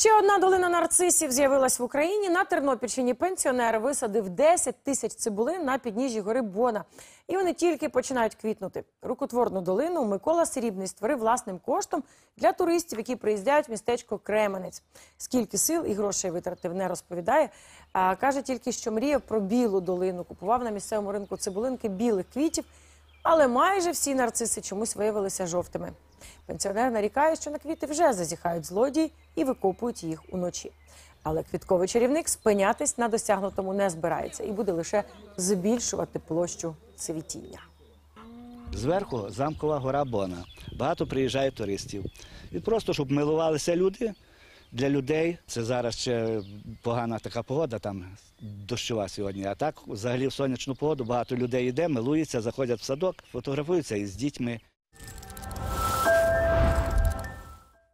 Ще одна долина нарцисів з'явилась в Україні. На Тернопільщині пенсіонер висадив 10 тисяч цибулин на підніжжі гори Бона. І вони тільки починають квітнути. Рукотворну долину Микола Срібний створив власним коштом для туристів, які приїздять в містечко Кременець. Скільки сил і грошей витратив, не розповідає. А каже тільки, що мріяв про білу долину. Купував на місцевому ринку цибулинки білих квітів, але майже всі нарциси чомусь виявилися жовтими. Пенсіонер нарікає, що на квіти вже зазіхають злодії і викопують їх уночі. Але квітковий чарівник спинятись на досягнутому не збирається і буде лише збільшувати площу цвітіння. Зверху замкова гора Бона. Багато приїжджає туристів. І просто, щоб милувалися люди. Для людей це зараз ще погана така погода, там дощова сьогодні. А так, взагалі, в сонячну погоду багато людей йде, милуються, заходять в садок, фотографуються із дітьми,